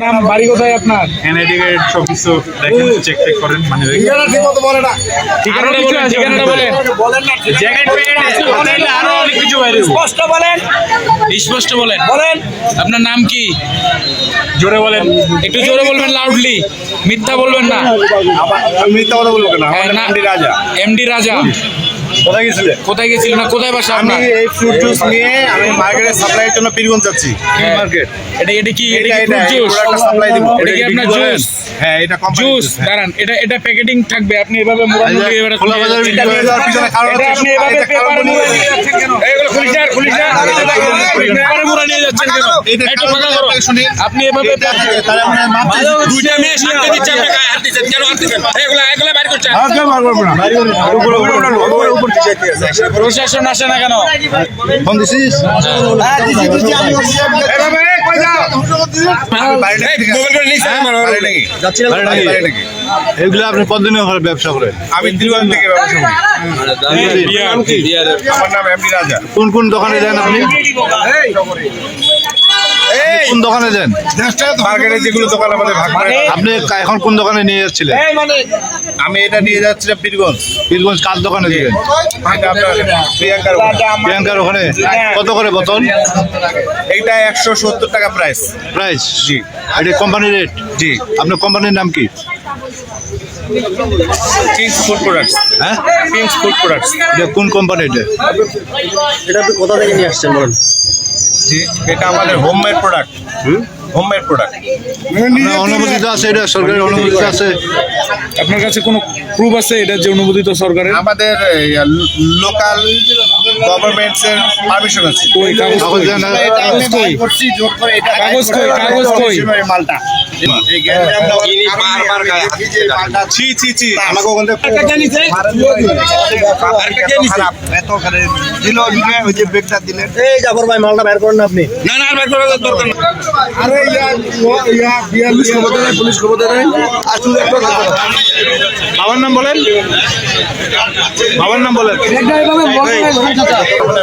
নাম বাড়ি কোথায় আপনার? সব কিছু দেখেন চেক টেক করেন মানে ঠিকানাটা বলেন ঠিকানাটা বলেন। জ্যাকেট প্যাকেট আরও অনেক কিছু বাইরে। স্পষ্ট বলেন। স্পষ্ট বলেন। বলেন। আপনার নাম কি? জোরে বলেন। একটু জোরে বলবেন লাউডলি মিথ্যা বলবেন না। আমি মিথ্যা কথা বলব কেন হ্যাঁ, না। রাজা। এমডি রাজা। কোথায় গেছিলে? কোথায় গেছিল না কোথায় বাসা আমি আপনার? এই ফ্রুট জুস নিয়ে আমি মার্কেটে সাপ্লাইয়ের জন্য পীরগঞ্জ যাচ্ছি। হ্যাঁ। মার্কেট এটা এটা কি এটা এটা কি এটা? প্রোডাক্টটা সাপ্লাই দিব। এটা কি আপনার জুস হ্যাঁ এটা জুস দাঁড়ান এটা এটা প্যাকেটিং থাকবে আপনি এভাবে এবারে খোলা বাজারে এটা যাওয়ার পিছনে কারণ এটা আপনি এভাবে এটা মুড়ে নিয়ে নিয়ে যাচ্ছেন কেন এইগুলো খুলিশার খুলিশার পেপারে মুড়ে নিয়ে যাচ্ছেন কেন একটু কার্বন করো আপনি এভাবে তাহলে আমরা মাপতে দুইটা মেয়ে সামনে দিচ্ছে আপনি গায়ে হাত দিচ্ছেন কেন হাত দিচ্ছেন এগুলা এগুলা বাইর করছেন আগে মার করব না উপরে উপরে উপরে উপরে দিকে আছে প্রশাসন আসে না কেন ফোন দিছিস হ্যাঁ দিছি দিছি আমি এভাবে এগুলো আপনি কতদিনের ঘরে ব্যবসা করেন আমি ত্রিপুরা থেকে ব্যবসা করি। বিয়ার, বিয়ার। আমার নাম এমডি রাজা। কোন কোন দোকানে যান আপনি? কোন দোকানে যান মার্কেটে যেগুলো দোকান আমাদের ভাগ আপনি এখন কোন দোকানে নিয়ে যাচ্ছিলেন? আমি এটা নিয়ে যাচ্ছিলাম পীরগঞ্জ। বীরগঞ্জ কার দোকানে দিলেন প্রিয়াঙ্কার ওখানে। প্রিয়াঙ্কার ওখানে? কত করে বোতল? এইটা একশো সত্তর টাকা প্রাইস প্রাইস জি। এটা কোম্পানি রেট জি। আপনার কোম্পানির নাম কি? কিংস ফুড প্রোডাক্টস হ্যাঁ? কিংস ফুড প্রোডাক্টস এটা কোন কোম্পানি এটা এটা আপনি কোথা থেকে নিয়ে আসছেন বলেন? জি এটা আমাদের হোমমেড প্রোডাক্ট হোমমেড প্রোডাক্ট আপনার অনুমোদিত আছে এটা সরকারের অনুমোদিত আছে। আপনার কাছে কোনো প্রুফ আছে এটা যে অনুমোদিত সরকারের? আমাদের লোকাল গভর্নমেন্টস পারমিশন আছে। কই কাগজ কাগজ কই? দেন না? এটা আমি কাগজ কই? করছি জোর করে এটা কাগজ কই? কাগজ কই? মালটা। আমরা এই মালটা বের করেন আপনি। না না বের করার দরকার নেই। আরে ইয়া ইয়া পুলিশ আসুন একটা বাবার নাম বলেন? বাবার নাম বলেন। স্বাধীনতা